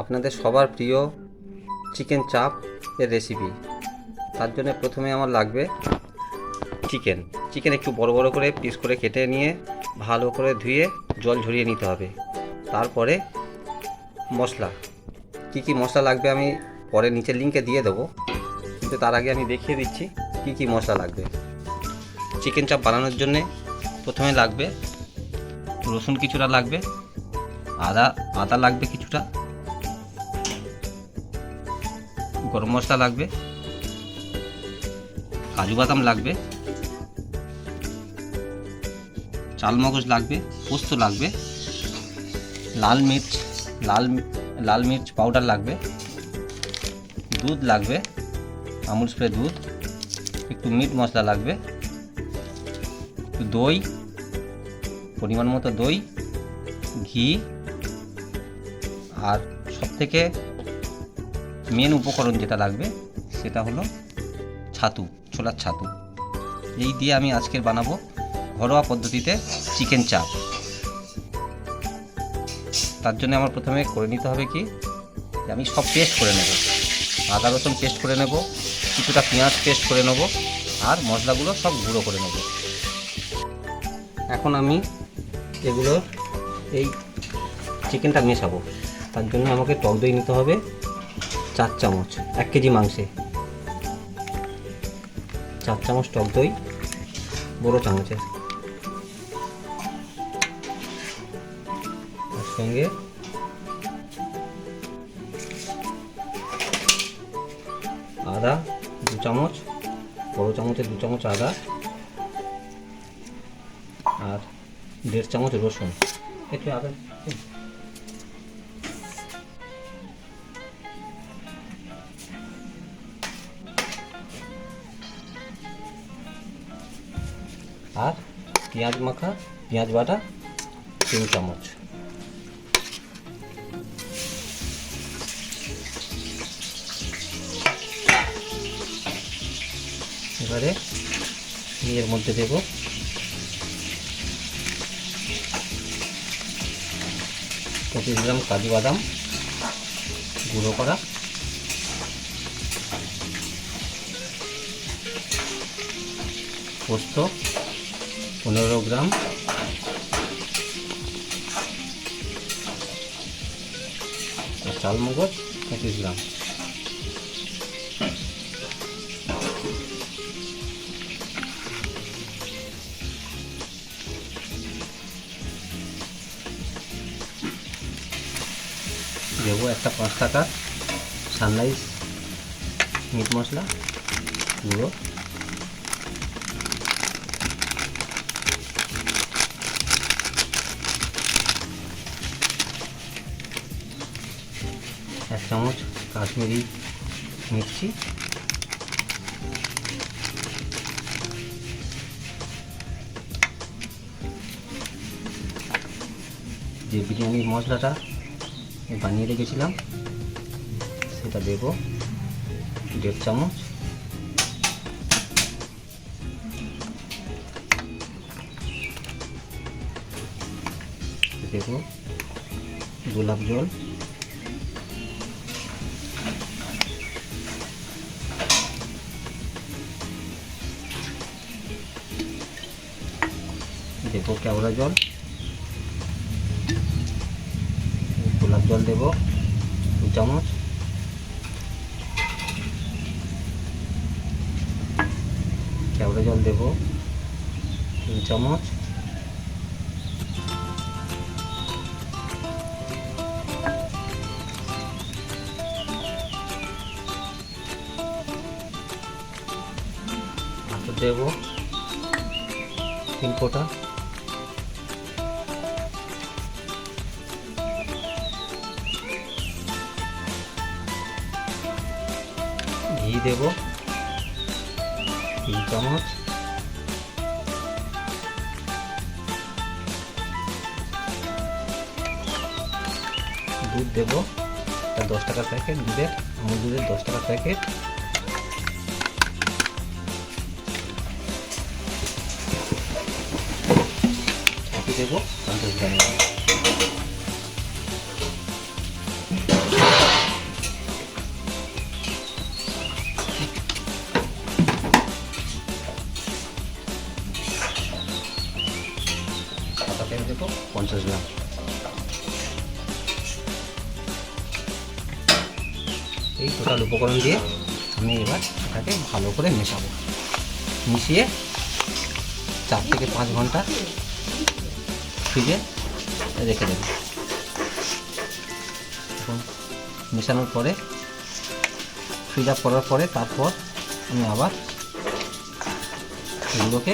আপনাদের সবার প্রিয় চিকেন চাপ এর রেসিপি তার জন্য প্রথমে আমার লাগবে চিকেন চিকেন একটু বড় বড় করে পিস করে কেটে নিয়ে ভালো করে ধুয়ে জল ঝরিয়ে নিতে হবে। তারপরে মশলা। কি কি মশলা লাগবে আমি পরে নিচের লিঙ্কে দিয়ে দেবো। কিন্তু তার আগে আমি দেখিয়ে দিচ্ছি কি কি মশলা লাগবে। চিকেন চাপ বানানোর জন্যে প্রথমে লাগবে রসুন কিছুটা লাগবে, আদা আদা লাগবে কিছুটা। গরম মশলা লাগবে। কাজু বাদাম লাগবে। চালমগজ লাগবে, পোস্ত লাগবে। লাল মির্চ, লাল লাল মির্চ পাউডার লাগবে। দুধ লাগবে, আমুল স্প্রে দুধ। একটু মিট মশলা লাগবে। একটু দই, পরিমাণ মতো দই, ঘি। আর সবথেকে মেন উপকরণ যেটা লাগবে, সেটা হলো ছাতু, ছোলার ছাতু। এই দিয়ে আমি আজকের বানাবো ঘরোয়া পদ্ধতিতে চিকেন চাপ। তার জন্য আমার প্রথমে করে নিতে হবে কি আমি সব পেস্ট করে নেব। আদা রসুন পেস্ট করে নেব, কিছুটা পেঁয়াজ পেস্ট করে নেব, আর মশলাগুলো সব গুঁড়ো করে নেব। এখন আমি এগুলো এই চিকেনটা মেশাবো। তার জন্য আমাকে টক দই নিতে হবে। চার চামচ, এক কেজি মাংসে। চার চামচ টক দই, বড়ো চামচের। তার সঙ্গে আদা দু চামচ, বড় চামচে দু চামচ আদা আর দেড় চামচ রসুন। একটু আদা আর পেঁয়াজ মাখা, পেঁয়াজ বাটা, তিন চামচ। এবারে এর মধ্যে দেব পঁচিশ গ্রাম কাজু বাদাম গুঁড়ো করা। পোস্ত পনেরো গ্রাম। আর চালমগজ পঁচিশ গ্রাম। দেবো একটা পাঁচ টাকা সানরাইজ মিট মশলা গুঁড়ো। এক চামচ কাশ্মীরি মির্চি যে বিরিয়ানির মশলাটা বানিয়ে রেখেছিলাম, সেটা দেব দেড় চামচ। দেব গোলাপ জল। কেওড়া জল। গোলাপ জল দেব, দু চামচ। কেওড়া জল দেব তিন চামচ। দেব, তিন ফোঁটা। ঘি দেব। তিন চামচ। দুধ দেব। একটা দশ টাকার প্যাকেট দুধের আমুল দুধের দশ টাকার প্যাকেট। দেবো। পঞ্চাশ গ্রাম পঞ্চাশ গ্রাম এই টোটাল উপকরণ দিয়ে আমি এবার এটাকে ভালো করে মেশাবো মিশিয়ে চার থেকে পাঁচ ঘণ্টা ফ্রিজে রেখে দেবো মেশানোর পরে ফ্রিজ আপ করার পরে তারপর আমি আবার এগুলোকে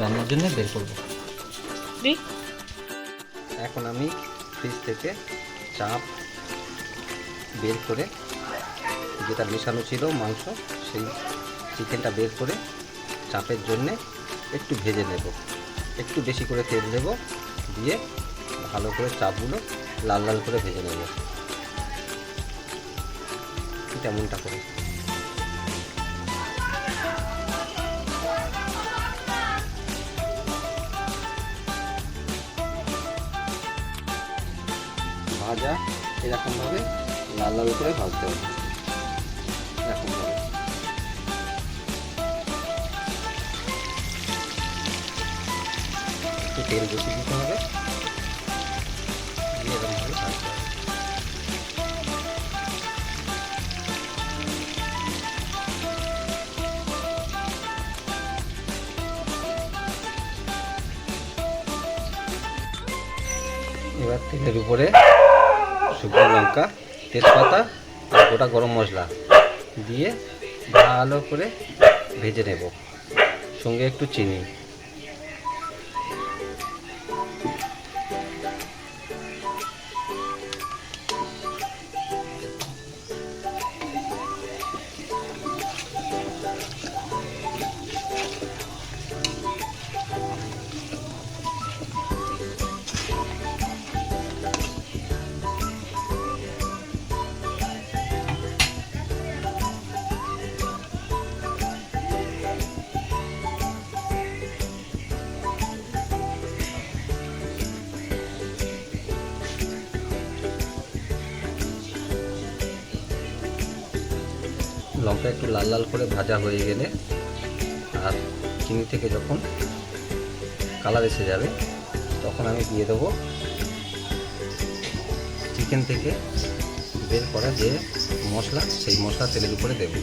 রান্নার জন্য বের করব। এখন আমি ফ্রিজ থেকে চাপ বের করে যেটা মেশানো ছিল মাংস সেই চিকেনটা বের করে চাপের জন্যে একটু ভেজে নেব। একটু বেশি করে তেল দেব দিয়ে ভালো করে চাপগুলো লাল লাল করে ভেজে নেব। তেমনটা করে। এরকমভাবে লাল লাল করে ভাজতে হবে। এরকমভাবে। তেল বেশি দিতে ভাজতে হবে। এবার তেলের উপরে শুকনো লঙ্কা, তেজপাতা আর গোটা গরম মশলা দিয়ে ভালো করে ভেজে নেব। সঙ্গে একটু চিনি। লঙ্কা একটু লাল লাল করে ভাজা হয়ে গেলে আর চিনি থেকে যখন কালার এসে যাবে, তখন আমি দিয়ে দেবো চিকেন থেকে বের করা যে মশলা, সেই মশলা তেলের উপরে দেবো।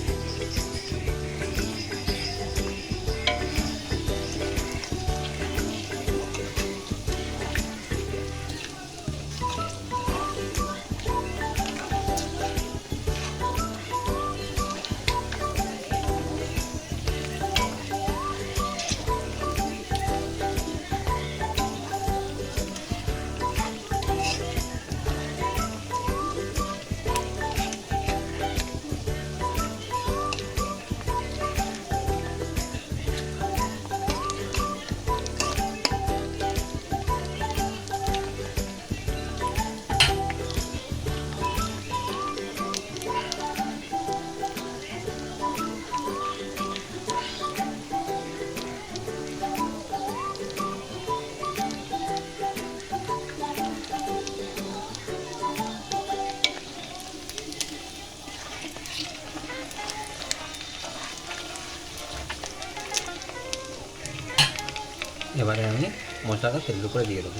এবারে আমি মশলাটা সেদ্ধ করে দিয়ে দেবো।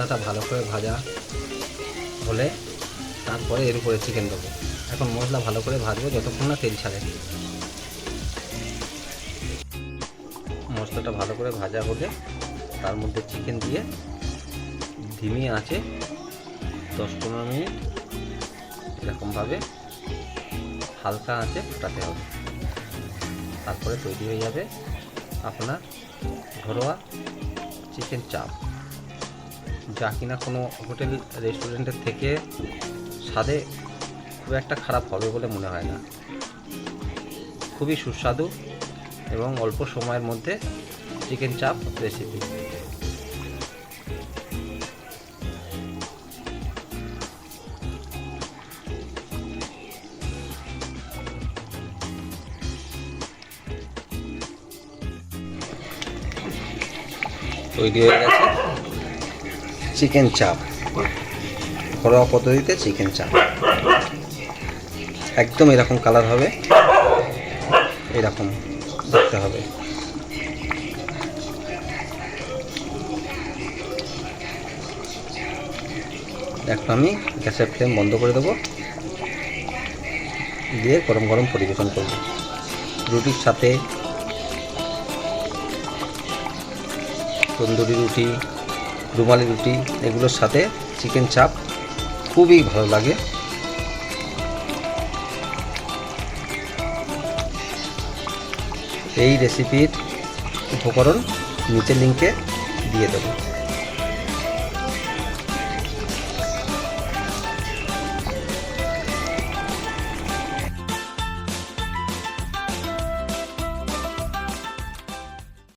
মশলাটা ভালো করে ভাজা হলে তারপরে এর উপরে চিকেন দেবো। এখন মশলা ভালো করে ভাজবো, যতক্ষণ না তেল ছাড়ে। মশলাটা ভালো করে ভাজা হলে তার মধ্যে চিকেন দিয়ে ধিমি আছে দশ পনেরো মিনিট। এরকমভাবে হালকা আঁচে ফোটাতে হবে। তারপরে তৈরি হয়ে যাবে আপনার ঘরোয়া চিকেন চাপ। যা কিনা কোনো হোটেল রেস্টুরেন্টের থেকে স্বাদে খুব একটা খারাপ হবে বলে মনে হয় না। খুবই সুস্বাদু এবং অল্প সময়ের মধ্যে চিকেন চাপ রেসিপি তৈরি হয়ে গেছে। চিকেন চাপ। ঘরোয়া পদ্ধতিতে চিকেন চাপ। একদম এরকম কালার হবে। এরকম দেখতে হবে। এখন আমি গ্যাসের ফ্লেম বন্ধ করে দেবো। দিয়ে গরম গরম পরিবেশন করব। রুটির সাথে। তন্দুরি রুটি। রুমালি রুটি, এগুলোর সাথে চিকেন চাপ খুবই ভালো লাগে। এই রেসিপির উপকরণ নিচের লিঙ্কে দিয়ে দেবো।